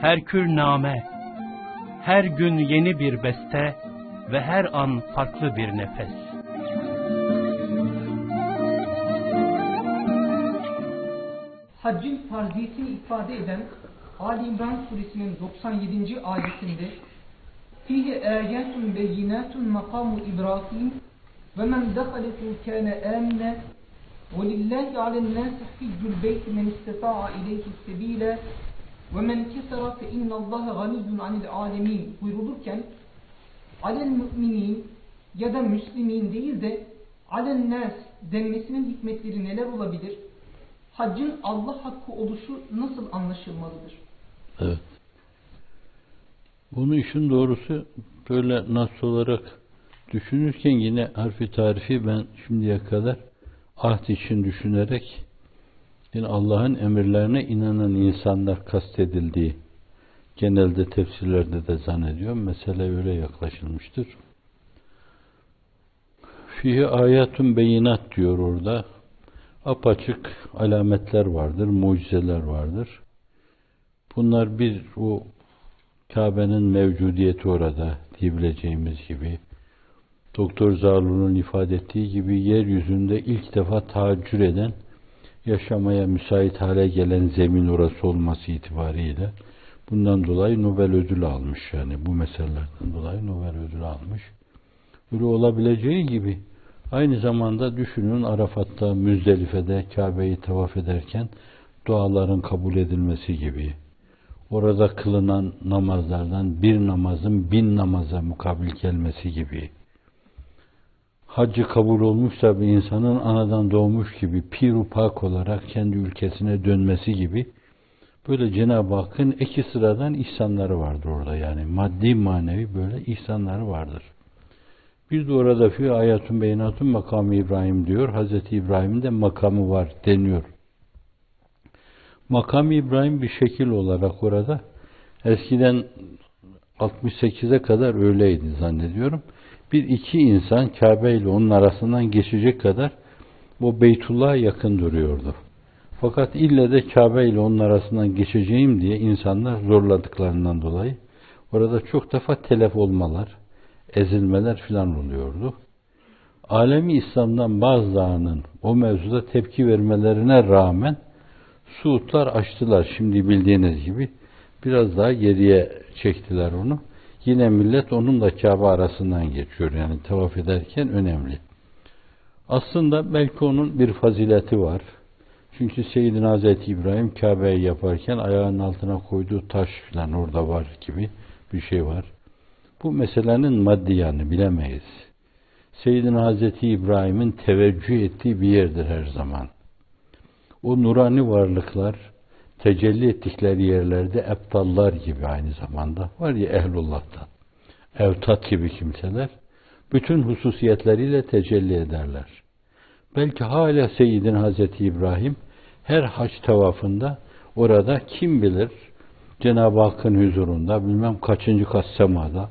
her kürname, her gün yeni bir beste ve her an farklı bir nefes. Haccın farziyetini ifade eden Ali İmran suresinin 97. ayetinde Fihi ayetun beyinatun makamu İbrahim ve men dehaletu kâne âmine ve lillahi ale'n-nâsi hiccul beyti men isteta'a ileyhi sebîle men kesera fe innallâhe ganiyyun anil alemin buyurulurken alel müminin ya da müslimin değil de alen nas denmesinin hikmetleri neler olabilir? Haccın Allah hakkı oluşu nasıl anlaşılmalıdır? Evet. Bunu işin doğrusu böyle nasıl olarak düşünürken yine harfi tarifi ben şimdiye kadar ahd için düşünerek yine Allah'ın emirlerine inanan insanlar kastedildiği genelde tefsirlerde de zannediyorum. Mesele öyle yaklaşılmıştır. Fihi ayatun beyinat diyor orada. Apaçık alametler vardır, mucizeler vardır. Bunlar bir o Kabe'nin mevcudiyeti orada diyebileceğimiz gibi Doktor Zarlu'nun ifade ettiği gibi yeryüzünde ilk defa tahaccür eden yaşamaya müsait hale gelen zemin orası olması itibariyle bundan dolayı Nobel ödülü almış yani bu meselelerden dolayı Nobel ödülü almış. Böyle olabileceği gibi aynı zamanda düşünün Arafat'ta, Müzdelife'de Kabe'yi tavaf ederken duaların kabul edilmesi gibi orada kılınan namazlardan bir namazın bin namaza mukabil gelmesi gibi haccı kabul olmuşsa bir insanın anadan doğmuş gibi piru pak olarak kendi ülkesine dönmesi gibi böyle Cenab-ı Hakk'ın iki sıradan ihsanları vardır orada yani maddi manevi böyle ihsanları vardır. Bir de orada fi ayatun beyinatun makamı İbrahim diyor. Hazreti İbrahim'in de makamı var deniyor. Makam İbrahim bir şekil olarak orada eskiden 68'e kadar öyleydi zannediyorum. Bir iki insan Kabe ile onun arasından geçecek kadar o Beytullah'a yakın duruyordu. Fakat ille de Kabe ile onun arasından geçeceğim diye insanlar zorladıklarından dolayı orada çok defa telef olmalar, ezilmeler filan oluyordu. Alemi İslam'dan bazılarının o mevzuda tepki vermelerine rağmen Suudlar açtılar şimdi bildiğiniz gibi. Biraz daha geriye çektiler onu. Yine millet onunla Kabe arasından geçiyor. Yani tavaf ederken önemli. Aslında belki onun bir fazileti var. Çünkü Seyyidina Hazreti İbrahim Kabe'yi yaparken ayağının altına koyduğu taş falan orada var gibi bir şey var. Bu meselenin maddi yanı bilemeyiz. Seyyidina Hazreti İbrahim'in teveccüh ettiği bir yerdir her zaman. O nurani varlıklar tecelli ettikleri yerlerde eptallar gibi aynı zamanda var ya ehlullah'tan. Evtat gibi kimseler bütün hususiyetleriyle tecelli ederler. Belki hala Seyyidin Hazreti İbrahim her haç tavafında orada kim bilir Cenab-ı Hakk'ın huzurunda bilmem kaçıncı kat semada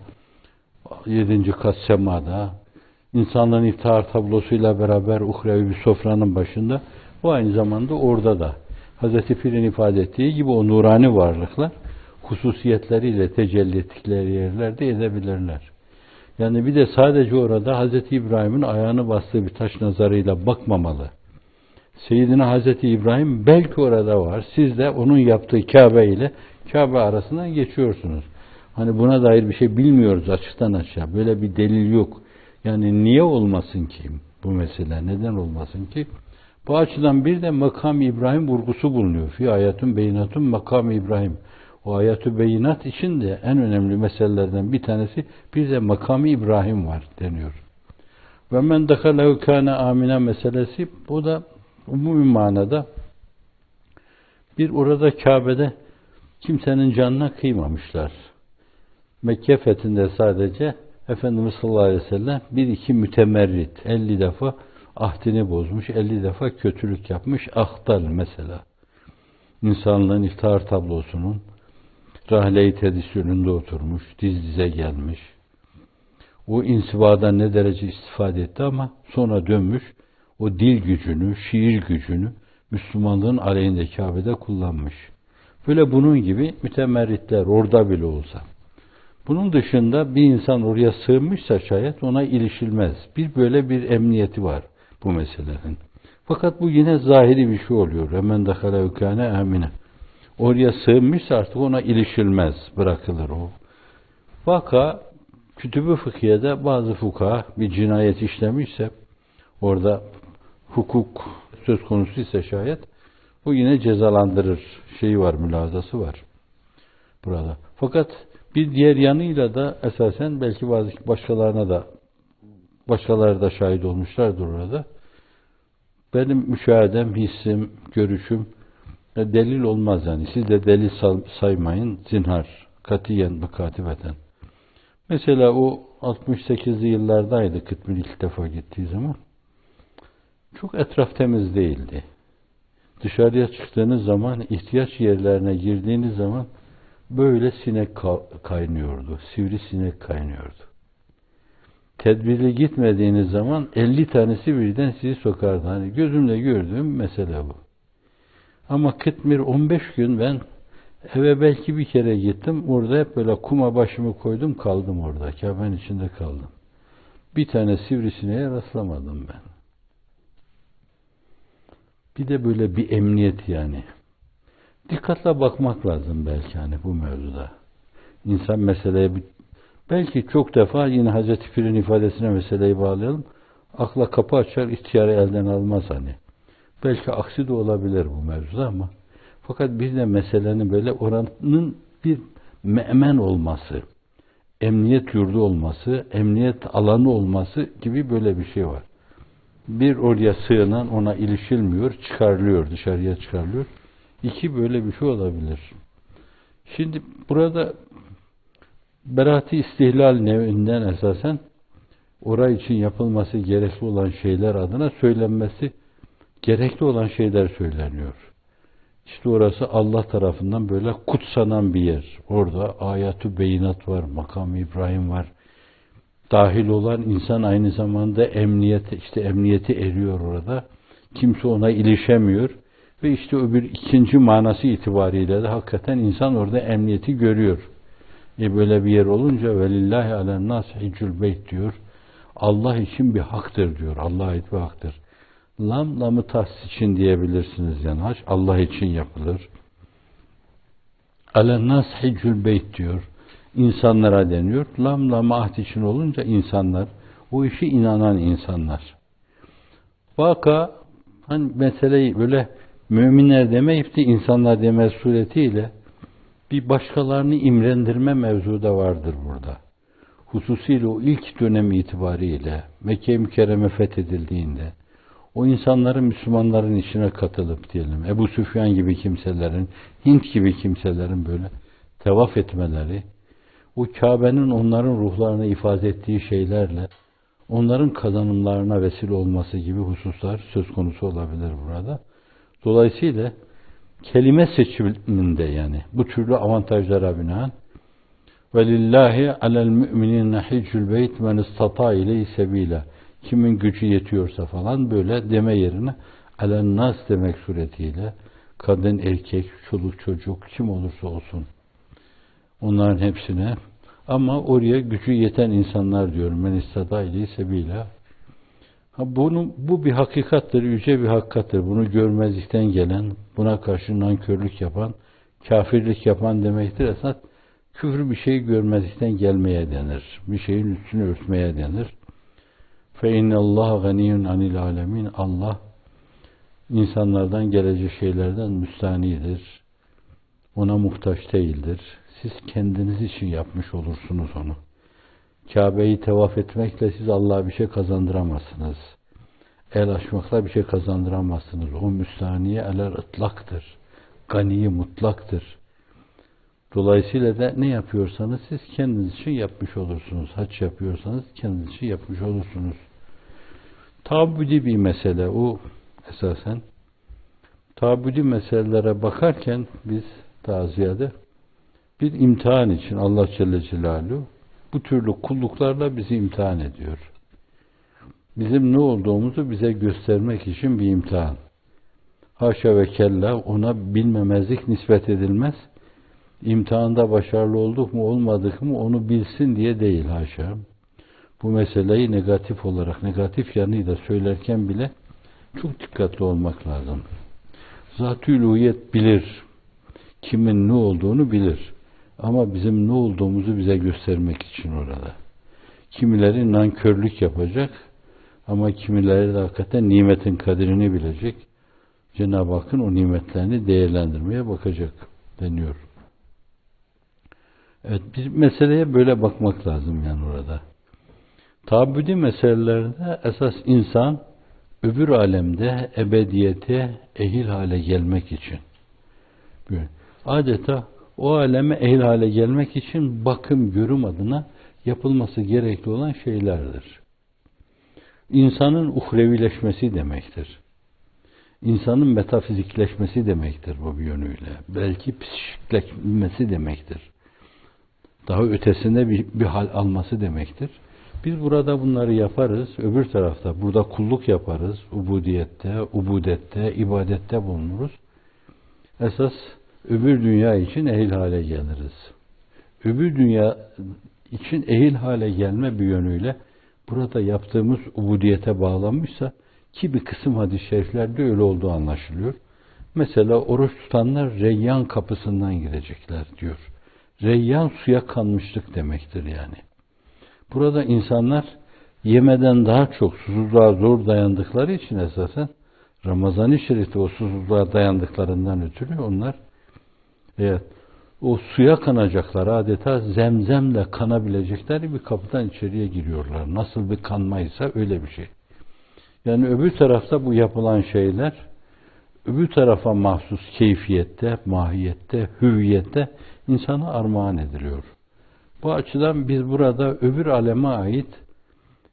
yedinci kat semada insanların iftihar tablosuyla beraber uhrevi bir sofranın başında bu aynı zamanda orada da Hazreti Pir'in ifade ettiği gibi o nurani varlıklar hususiyetleriyle tecelli ettikleri yerlerde edebilirler. Yani bir de sadece orada Hazreti İbrahim'in ayağını bastığı bir taş nazarıyla bakmamalı. Seyyidina Hazreti İbrahim belki orada var. Siz de onun yaptığı Kabe ile Kabe arasından geçiyorsunuz. Hani buna dair bir şey bilmiyoruz açıktan aşağı. Böyle bir delil yok. Yani niye olmasın ki bu mesele? Neden olmasın ki? Bu açıdan bir de makam İbrahim vurgusu bulunuyor. Fi ayetun beyinatun makam İbrahim. O ayetü beyinat için de en önemli meselelerden bir tanesi bir de makamı İbrahim var deniyor. Ve men dekalehu kâne amine meselesi bu da umumi manada bir orada Kabe'de kimsenin canına kıymamışlar. Mekke fethinde sadece Efendimiz sallallahu aleyhi ve sellem bir iki mütemerrit 50 defa ahdini bozmuş, 50 defa kötülük yapmış, ahtal mesela. İnsanlığın iftihar tablosunun rahle-i tedisyonunda oturmuş, diz dize gelmiş. O insibadan ne derece istifade etti ama sonra dönmüş, o dil gücünü, şiir gücünü Müslümanlığın aleyhinde Kabe'de kullanmış. Böyle bunun gibi mütemerritler orada bile olsa. Bunun dışında bir insan oraya sığınmışsa şayet ona ilişilmez. Bir böyle bir emniyeti var bu meselelerin. Fakat bu yine zahiri bir şey oluyor. Hemen dakala ukane emine. Oraya sığınmışsa artık ona ilişilmez. Bırakılır o. Vaka kütübü fıkhiyede bazı fuka bir cinayet işlemişse orada hukuk söz konusu ise şayet bu yine cezalandırır şeyi var, mülazası var burada. Fakat bir diğer yanıyla da esasen belki bazı başkalarına da başkaları da şahit olmuşlardır orada. Benim müşahedem, hissim, görüşüm e, delil olmaz yani. Siz de delil saymayın. Zinhar. Katiyen ve katibeten. Mesela o 68'li yıllardaydı Kıtmir ilk defa gittiği zaman. Çok etraf temiz değildi. Dışarıya çıktığınız zaman, ihtiyaç yerlerine girdiğiniz zaman böyle sinek kaynıyordu. Sivri sinek kaynıyordu. Tedbirli gitmediğiniz zaman 50 tanesi birden sizi sokardı. Hani gözümle gördüğüm mesele bu. Ama Kıtmir 15 gün ben eve belki bir kere gittim. Orada hep böyle kuma başımı koydum kaldım orada. Kabe'nin içinde kaldım. Bir tane sivrisineğe rastlamadım ben. Bir de böyle bir emniyet yani. Dikkatle bakmak lazım belki hani bu mevzuda. İnsan meseleye bir, belki çok defa yine Hazreti Pir'in ifadesine meseleyi bağlayalım. Akla kapı açar, ihtiyarı elden almaz hani. Belki aksi de olabilir bu mevzuda ama fakat bir de meselenin böyle oranın bir memen olması, emniyet yurdu olması, emniyet alanı olması gibi böyle bir şey var. Bir oraya sığınan ona ilişilmiyor, çıkarılıyor, dışarıya çıkarılıyor. İki böyle bir şey olabilir. Şimdi burada berati istihlal nevinden esasen orayı için yapılması gerekli olan şeyler adına söylenmesi gerekli olan şeyler söyleniyor. İşte orası Allah tarafından böyle kutsanan bir yer. Orada ayatü beyinat var, makam İbrahim var. Dahil olan insan aynı zamanda emniyet, işte emniyeti eriyor orada. Kimse ona ilişemiyor. Ve işte öbür ikinci manası itibariyle de hakikaten insan orada emniyeti görüyor. E böyle bir yer olunca velillahi alen nas hicül beyt diyor. Allah için bir haktır diyor. Allah'a ait bir haktır. Lam lamı tahsis için diyebilirsiniz yani hac Allah için yapılır. Alen nas hicül beyt diyor. İnsanlara deniyor. Lam lamı ahd için olunca insanlar. O işi inanan insanlar. Vaka hani meseleyi böyle müminler demeyip de insanlar deme suretiyle bir başkalarını imrendirme mevzu da vardır burada. Hususiyle o ilk dönem itibariyle Mekke-i Mükerreme fethedildiğinde o insanların Müslümanların içine katılıp diyelim Ebu Süfyan gibi kimselerin, Hint gibi kimselerin böyle tevaf etmeleri, o Kabe'nin onların ruhlarını ifade ettiği şeylerle onların kazanımlarına vesile olması gibi hususlar söz konusu olabilir burada. Dolayısıyla kelime seçiminde yani bu türlü avantajlara binaen velillahi alel müminine hiccül beyt men istata ile sebila. Kimin gücü yetiyorsa falan böyle deme yerine alen nas demek suretiyle kadın, erkek, çoluk, çocuk kim olursa olsun onların hepsine ama oraya gücü yeten insanlar diyorum. Ben istada ile sebila Bunu, bu bir hakikattir, yüce bir hakikattir. Bunu görmezlikten gelen, buna karşı nankörlük yapan, kafirlik yapan demektir. Esas küfür bir şeyi görmezlikten gelmeye denir. Bir şeyin üstünü örtmeye denir. Fe innallah ganiyun anil alemin. Allah insanlardan gelecek şeylerden müstanidir. Ona muhtaç değildir. Siz kendiniz için yapmış olursunuz onu. Kabe'yi tevaf etmekle siz Allah'a bir şey kazandıramazsınız. El açmakla bir şey kazandıramazsınız. O müstaniye eler ıtlaktır. Ganiyi mutlaktır. Dolayısıyla da ne yapıyorsanız siz kendiniz için yapmış olursunuz. Haç yapıyorsanız kendiniz için yapmış olursunuz. Tabudi bir mesele o esasen. Tabudi meselelere bakarken biz daha ziyade bir imtihan için Allah Celle Celaluhu bu türlü kulluklarla bizi imtihan ediyor. Bizim ne olduğumuzu bize göstermek için bir imtihan. Haşa ve kella ona bilmemezlik nispet edilmez. İmtihanda başarılı olduk mu olmadık mı onu bilsin diye değil haşa. Bu meseleyi negatif olarak, negatif yanıyla söylerken bile çok dikkatli olmak lazım. Zat-ı bilir. Kimin ne olduğunu bilir. Ama bizim ne olduğumuzu bize göstermek için orada. Kimileri nankörlük yapacak ama kimileri de hakikaten nimetin kadrini bilecek. Cenab-ı Hakk'ın o nimetlerini değerlendirmeye bakacak deniyor. Evet, biz meseleye böyle bakmak lazım yani orada. Tabüdi meselelerde esas insan öbür alemde ebediyete ehil hale gelmek için. Adeta o aleme ehil hale gelmek için bakım, görüm adına yapılması gerekli olan şeylerdir. İnsanın uhrevileşmesi demektir. İnsanın metafizikleşmesi demektir bu bir yönüyle. Belki psikleşmesi demektir. Daha ötesinde bir, bir hal alması demektir. Biz burada bunları yaparız. Öbür tarafta burada kulluk yaparız. Ubudiyette, ubudette, ibadette bulunuruz. Esas öbür dünya için ehil hale geliriz. Öbür dünya için ehil hale gelme bir yönüyle burada yaptığımız ubudiyete bağlanmışsa ki bir kısım hadis-i şeriflerde öyle olduğu anlaşılıyor. Mesela oruç tutanlar Reyyan kapısından girecekler diyor. Reyyan suya kanmışlık demektir yani. Burada insanlar yemeden daha çok susuzluğa zor dayandıkları için esasen Ramazan-ı Şerif'te o susuzluğa dayandıklarından ötürü onlar evet, o suya kanacaklar adeta zemzemle kanabilecekler bir kapıdan içeriye giriyorlar. Nasıl bir kanmaysa öyle bir şey. Yani öbür tarafta bu yapılan şeyler öbür tarafa mahsus keyfiyette, mahiyette, hüviyette insana armağan ediliyor. Bu açıdan biz burada öbür aleme ait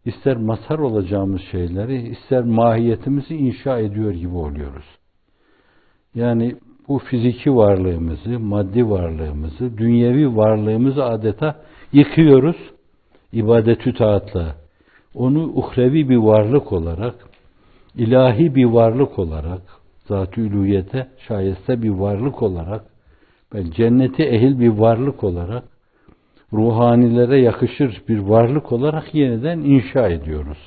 ister mazhar olacağımız şeyleri, ister mahiyetimizi inşa ediyor gibi oluyoruz. Yani bu fiziki varlığımızı, maddi varlığımızı, dünyevi varlığımızı adeta yıkıyoruz ibadetü taatla. Onu uhrevi bir varlık olarak, ilahi bir varlık olarak, zat-ı ülüyete şayeste bir varlık olarak, ben cenneti ehil bir varlık olarak, ruhanilere yakışır bir varlık olarak yeniden inşa ediyoruz.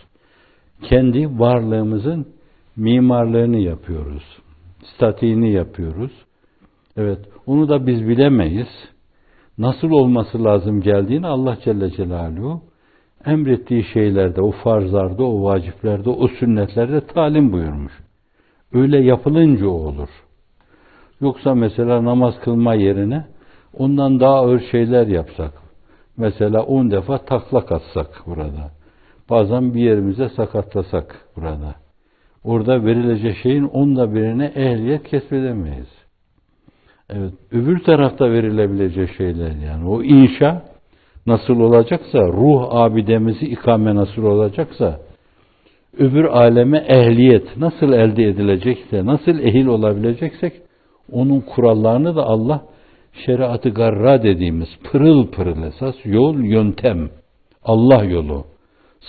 Kendi varlığımızın mimarlığını yapıyoruz. Statiğini yapıyoruz. Evet, onu da biz bilemeyiz. Nasıl olması lazım geldiğini Allah Celle Celaluhu emrettiği şeylerde, o farzlarda, o vaciplerde, o sünnetlerde talim buyurmuş. Öyle yapılınca o olur. Yoksa mesela namaz kılma yerine ondan daha ağır şeyler yapsak, Mesela on defa taklak atsak burada. Bazen bir yerimize sakatlasak burada. Orada verilecek şeyin onda birine ehliyet kesbedemeyiz. Evet, öbür tarafta verilebilecek şeyler yani. O inşa nasıl olacaksa, ruh abidemizi ikame nasıl olacaksa, öbür aleme ehliyet nasıl elde edilecekse, nasıl ehil olabileceksek, onun kurallarını da Allah şeriatı garra dediğimiz pırıl pırıl esas yol, yöntem, Allah yolu,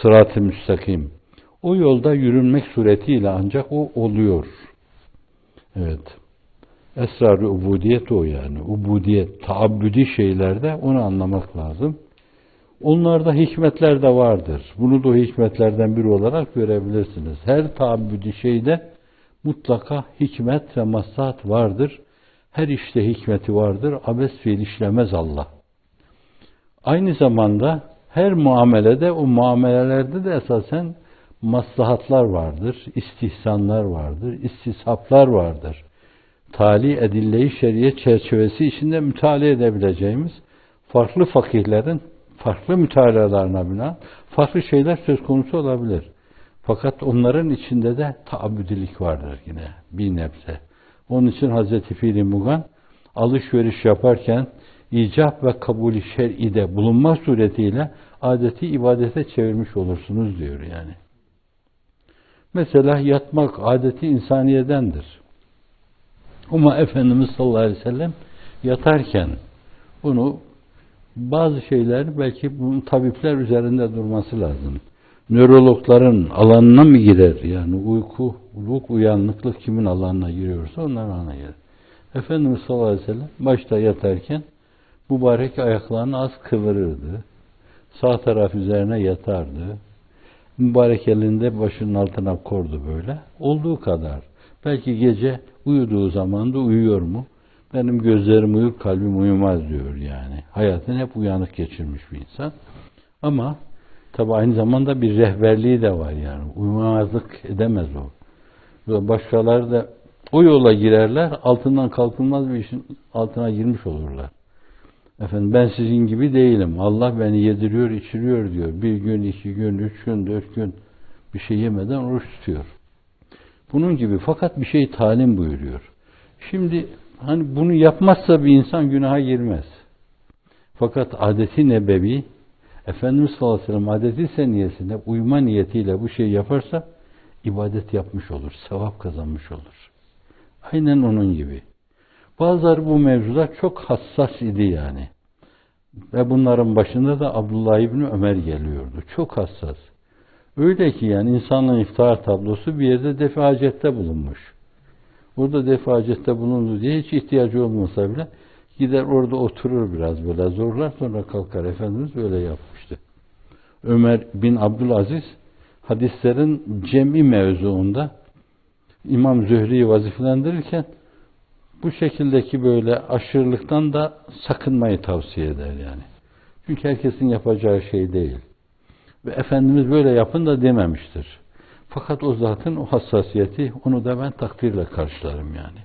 sırat-ı müstakim. O yolda yürünmek suretiyle ancak o oluyor. Evet. Esrar-ı ubudiyet o yani. Ubudiyet, taabbüdi şeylerde onu anlamak lazım. Onlarda hikmetler de vardır. Bunu da hikmetlerden biri olarak görebilirsiniz. Her taabbüdi şeyde mutlaka hikmet ve maslahat vardır. Her işte hikmeti vardır. Abes fiil işlemez Allah. Aynı zamanda her muamelede o muamelelerde de esasen maslahatlar vardır, istihsanlar vardır, istishaplar vardır. Tali edille-i şeriye çerçevesi içinde müteala edebileceğimiz farklı fakihlerin farklı mütalalarına bina farklı şeyler söz konusu olabilir. Fakat onların içinde de taabbüdilik vardır yine bir nebze. Onun için Hazreti Fili Mugan alışveriş yaparken icap ve kabulü şer'ide bulunma suretiyle adeti ibadete çevirmiş olursunuz diyor yani. Mesela yatmak adeti insaniyedendir. Ama Efendimiz sallallahu aleyhi ve sellem yatarken bunu bazı şeyler belki bunun tabipler üzerinde durması lazım. nörologların alanına mı girer? Yani uyku, uluk, uyanıklık kimin alanına giriyorsa onların alanına girer. Efendimiz sallallahu aleyhi ve sellem başta yatarken mübarek ayaklarını az kıvırırdı. Sağ taraf üzerine yatardı. Mübarek elinde başının altına kordu böyle. Olduğu kadar. Belki gece uyuduğu zaman da uyuyor mu? Benim gözlerim uyur, kalbim uyumaz diyor yani. Hayatını hep uyanık geçirmiş bir insan. Ama tabi aynı zamanda bir rehberliği de var yani. Uyumazlık edemez o. Başkaları da o yola girerler, altından kalkılmaz bir işin altına girmiş olurlar. Efendim ben sizin gibi değilim. Allah beni yediriyor, içiriyor diyor. Bir gün, iki gün, üç gün, dört gün bir şey yemeden oruç tutuyor. Bunun gibi fakat bir şey talim buyuruyor. Şimdi hani bunu yapmazsa bir insan günaha girmez. Fakat adeti nebevi Efendimiz sallallahu aleyhi ve sellem adeti seniyesinde uyma niyetiyle bu şeyi yaparsa ibadet yapmış olur, sevap kazanmış olur. Aynen onun gibi. Bazıları bu mevzuda çok hassas idi yani. Ve bunların başında da Abdullah İbni Ömer geliyordu. Çok hassas. Öyle ki yani insanın iftar tablosu bir yerde defacette bulunmuş. Orada defacette bulundu diye hiç ihtiyacı olmasa bile gider orada oturur biraz böyle zorlar sonra kalkar. Efendimiz böyle yapmıştı. Ömer bin Abdülaziz hadislerin cemi mevzuunda İmam Zühri'yi vazifelendirirken bu şekildeki böyle aşırılıktan da sakınmayı tavsiye eder yani. Çünkü herkesin yapacağı şey değil. Ve Efendimiz böyle yapın da dememiştir. Fakat o zatın o hassasiyeti onu da ben takdirle karşılarım yani.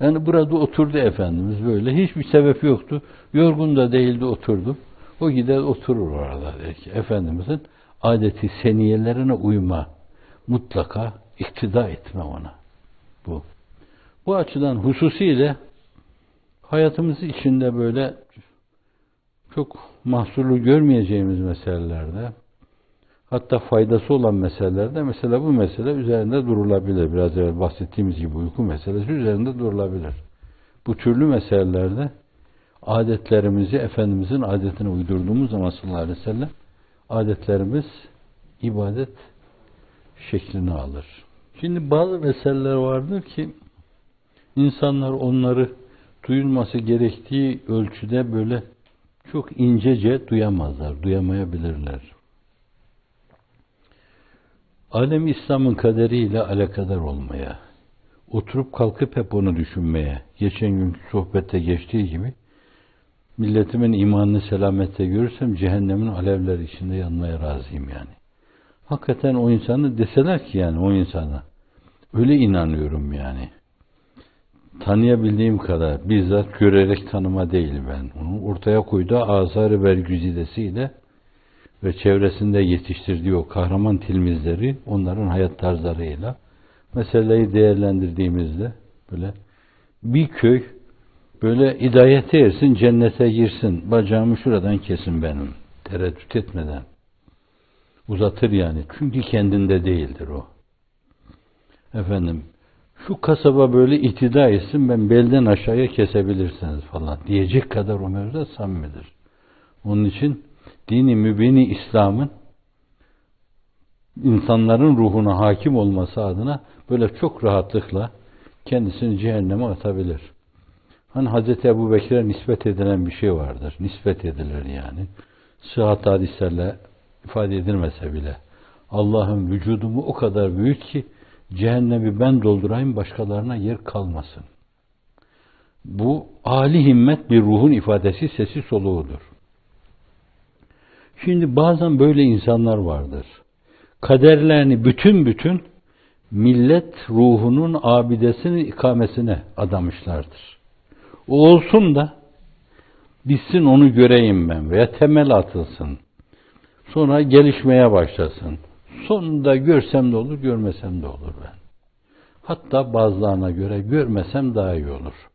Yani burada oturdu Efendimiz böyle. Hiçbir sebep yoktu. Yorgun da değildi oturdu. O gider oturur orada der Efendimizin adeti seniyelerine uyma. Mutlaka iktida etme ona. Bu. Bu açıdan hususiyle hayatımız içinde böyle çok mahsurlu görmeyeceğimiz meselelerde hatta faydası olan meselelerde mesela bu mesele üzerinde durulabilir. Biraz evvel bahsettiğimiz gibi uyku meselesi üzerinde durulabilir. Bu türlü meselelerde adetlerimizi Efendimizin adetine uydurduğumuz zaman sallallahu aleyhi ve sellem adetlerimiz ibadet şeklini alır. Şimdi bazı meseleler vardır ki insanlar onları duyulması gerektiği ölçüde böyle çok incece duyamazlar, duyamayabilirler. Alem İslam'ın kaderiyle alakadar olmaya, oturup kalkıp hep onu düşünmeye, geçen günkü sohbette geçtiği gibi, milletimin imanını selamette görürsem cehennemin alevleri içinde yanmaya razıyım yani. Hakikaten o insanı deseler ki yani o insana, öyle inanıyorum yani tanıyabildiğim kadar bizzat görerek tanıma değil ben. Onun ortaya koyduğu azarı vergüzidesiyle ve çevresinde yetiştirdiği o kahraman tilmizleri onların hayat tarzlarıyla meseleyi değerlendirdiğimizde böyle bir köy böyle hidayete ersin, cennete girsin, bacağımı şuradan kesin benim. Tereddüt etmeden. Uzatır yani. Çünkü kendinde değildir o. Efendim, şu kasaba böyle ihtida etsin ben belden aşağıya kesebilirsiniz falan diyecek kadar o mevzuda samimidir. Onun için dini mübini İslam'ın insanların ruhuna hakim olması adına böyle çok rahatlıkla kendisini cehenneme atabilir. Hani Hz. Ebu Bekir'e nispet edilen bir şey vardır. Nispet edilir yani. Sıhhat hadislerle ifade edilmese bile. Allah'ın vücudumu o kadar büyük ki cehennemi ben doldurayım başkalarına yer kalmasın. Bu âli himmet bir ruhun ifadesi sesi soluğudur. Şimdi bazen böyle insanlar vardır. Kaderlerini bütün bütün millet ruhunun abidesinin ikamesine adamışlardır. O olsun da bitsin onu göreyim ben veya temel atılsın. Sonra gelişmeye başlasın. Sonunda görsem de olur, görmesem de olur ben. Hatta bazılarına göre görmesem daha iyi olur.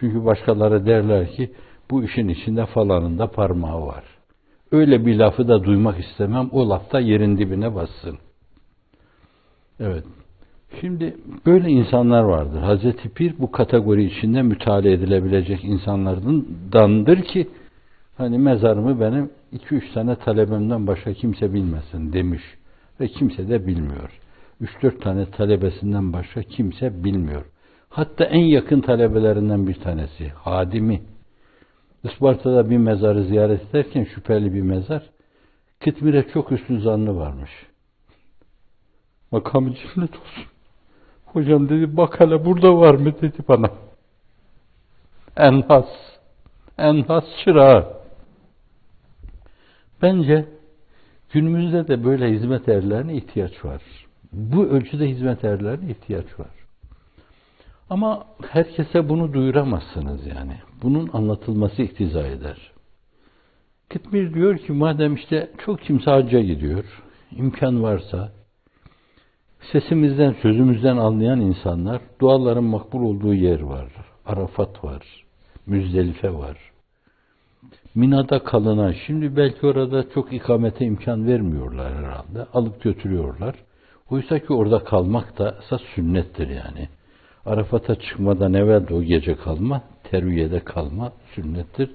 Çünkü başkaları derler ki bu işin içinde falanın da parmağı var. Öyle bir lafı da duymak istemem. O laf da yerin dibine bassın. Evet. Şimdi böyle insanlar vardır. Hazreti Pir bu kategori içinde müteala edilebilecek insanlardandır ki Hani mezarımı benim iki üç tane talebemden başka kimse bilmesin demiş. Ve kimse de bilmiyor. Üç dört tane talebesinden başka kimse bilmiyor. Hatta en yakın talebelerinden bir tanesi, Hadimi. Isparta'da bir mezarı ziyaret ederken şüpheli bir mezar, Kıtmir'e çok üstün zannı varmış. Makamı cennet olsun. Hocam dedi bak hele burada var mı dedi bana. Enhas. Enhas çırağı. Bence günümüzde de böyle hizmet erlerine ihtiyaç var. Bu ölçüde hizmet erlerine ihtiyaç var. Ama herkese bunu duyuramazsınız yani. Bunun anlatılması iktiza eder. Kıtmir diyor ki madem işte çok kimse hacca gidiyor, imkan varsa sesimizden, sözümüzden anlayan insanlar duaların makbul olduğu yer var. Arafat var, Müzdelife var. Mina'da kalınan, şimdi belki orada çok ikamete imkan vermiyorlar herhalde. Alıp götürüyorlar. Oysa ki orada kalmak da esas sünnettir yani. Arafat'a çıkmadan evvel de o gece kalma, terviyede kalma sünnettir.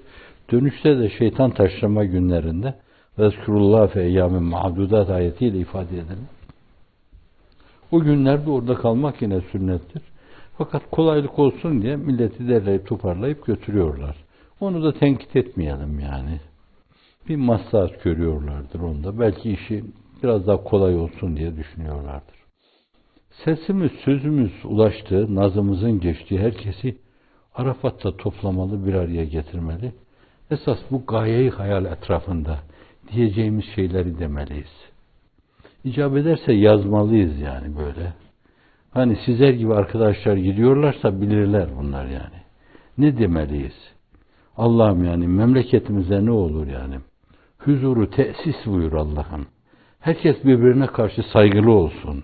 Dönüşte de şeytan taşlama günlerinde Vezkurullah fe eyyamin ma'dudat ayetiyle ifade edelim. O günlerde orada kalmak yine sünnettir. Fakat kolaylık olsun diye milleti derleyip toparlayıp götürüyorlar. Onu da tenkit etmeyelim yani. Bir maslahat görüyorlardır onda. Belki işi biraz daha kolay olsun diye düşünüyorlardır. Sesimiz, sözümüz ulaştığı, nazımızın geçtiği herkesi Arafat'ta toplamalı, bir araya getirmeli. Esas bu gayeyi hayal etrafında diyeceğimiz şeyleri demeliyiz. İcap ederse yazmalıyız yani böyle. Hani sizler gibi arkadaşlar gidiyorlarsa bilirler bunlar yani. Ne demeliyiz? Allah'ım yani memleketimize ne olur yani? Huzuru tesis buyur Allah'ım. Herkes birbirine karşı saygılı olsun.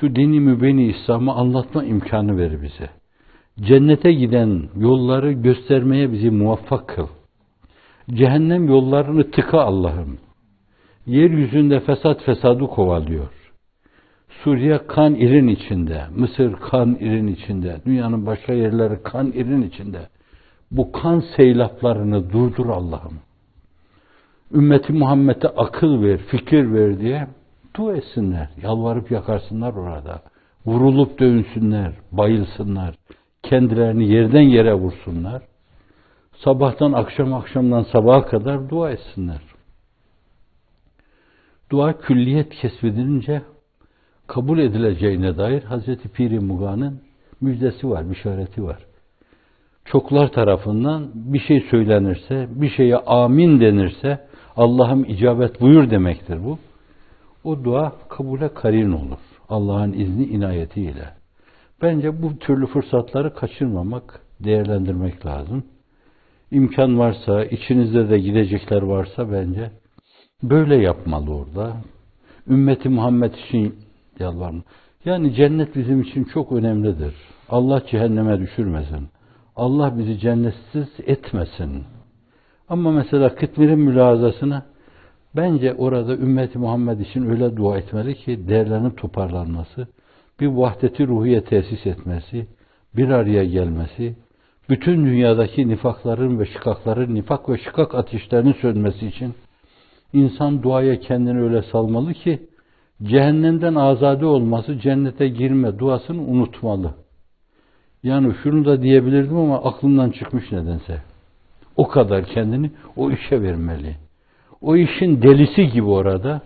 Şu dini mübini İslam'ı anlatma imkanı ver bize. Cennete giden yolları göstermeye bizi muvaffak kıl. Cehennem yollarını tıka Allah'ım. Yeryüzünde fesat fesadı kovalıyor. Suriye kan irin içinde, Mısır kan irin içinde, dünyanın başka yerleri kan irin içinde. Bu kan seylaplarını durdur Allah'ım. Ümmeti Muhammed'e akıl ver, fikir ver diye dua etsinler. Yalvarıp yakarsınlar orada. Vurulup dövünsünler, bayılsınlar. Kendilerini yerden yere vursunlar. Sabahtan akşam akşamdan sabaha kadar dua etsinler. Dua külliyet kesbedilince kabul edileceğine dair Hazreti Piri Muga'nın müjdesi var, işareti var. Çoklar tarafından bir şey söylenirse, bir şeye amin denirse, Allah'ım icabet buyur demektir bu. O dua kabule karin olur. Allah'ın izni inayetiyle. Bence bu türlü fırsatları kaçırmamak, değerlendirmek lazım. İmkan varsa, içinizde de gidecekler varsa bence böyle yapmalı orada. Ümmeti Muhammed için yalvarma. Yani cennet bizim için çok önemlidir. Allah cehenneme düşürmesin. Allah bizi cennetsiz etmesin. Ama mesela Kıtmir'in mülazasına bence orada ümmeti Muhammed için öyle dua etmeli ki değerlenip toparlanması, bir vahdeti ruhiye tesis etmesi, bir araya gelmesi, bütün dünyadaki nifakların ve şikakların, nifak ve şikak ateşlerinin sönmesi için insan duaya kendini öyle salmalı ki cehennemden azade olması, cennete girme duasını unutmalı. Yani şunu da diyebilirdim ama aklımdan çıkmış nedense. O kadar kendini o işe vermeli. O işin delisi gibi orada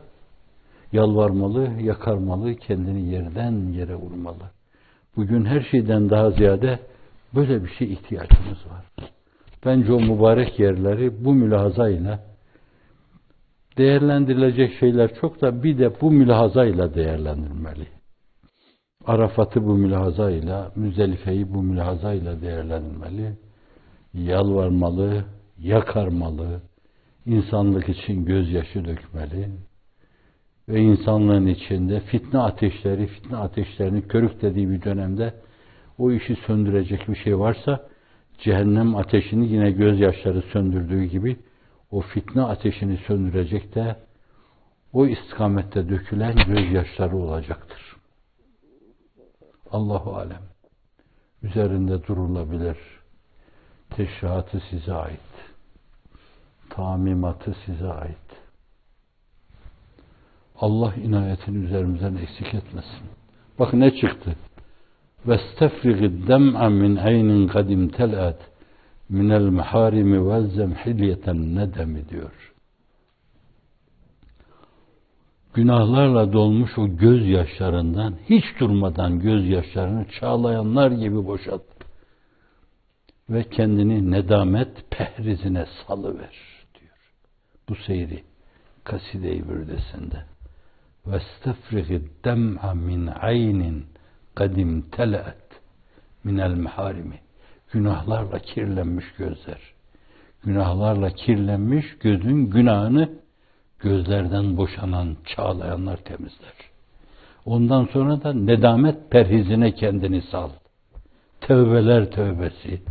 yalvarmalı, yakarmalı, kendini yerden yere vurmalı. Bugün her şeyden daha ziyade böyle bir şey ihtiyacımız var. Bence o mübarek yerleri bu mülahazayla değerlendirilecek şeyler çok da bir de bu mülahazayla değerlendirmeli. Arafat'ı bu mülahazayla, Müzdelife'yi bu mülahazayla değerlendirmeli. Yalvarmalı, yakarmalı, insanlık için gözyaşı dökmeli ve insanlığın içinde fitne ateşleri, fitne ateşlerini körüklediği bir dönemde o işi söndürecek bir şey varsa cehennem ateşini yine gözyaşları söndürdüğü gibi o fitne ateşini söndürecek de o istikamette dökülen gözyaşları olacaktır. Allahu alem. Üzerinde durulabilir. Teşrihatı size ait. Tamimatı size ait. Allah inayetini üzerimizden eksik etmesin. Bak ne çıktı. Vestefrigi dem'a min aynin kadim tel'at minel meharimi vel zemhiliyeten nedemi diyor Günahlarla dolmuş o gözyaşlarından hiç durmadan gözyaşlarını çağlayanlar gibi boşalt. Ve kendini nedamet pehrizine salıver diyor. Bu seyri kaside-i bürdesinde. وَاسْتَفْرِغِ الدَّمْعَ مِنْ عَيْنٍ قَدِمْ تَلَأَتْ مِنَ الْمَحَارِمِ Günahlarla kirlenmiş gözler. Günahlarla kirlenmiş gözün günahını gözlerden boşanan, çağlayanlar temizler. Ondan sonra da nedamet perhizine kendini sal. Tövbeler tövbesi,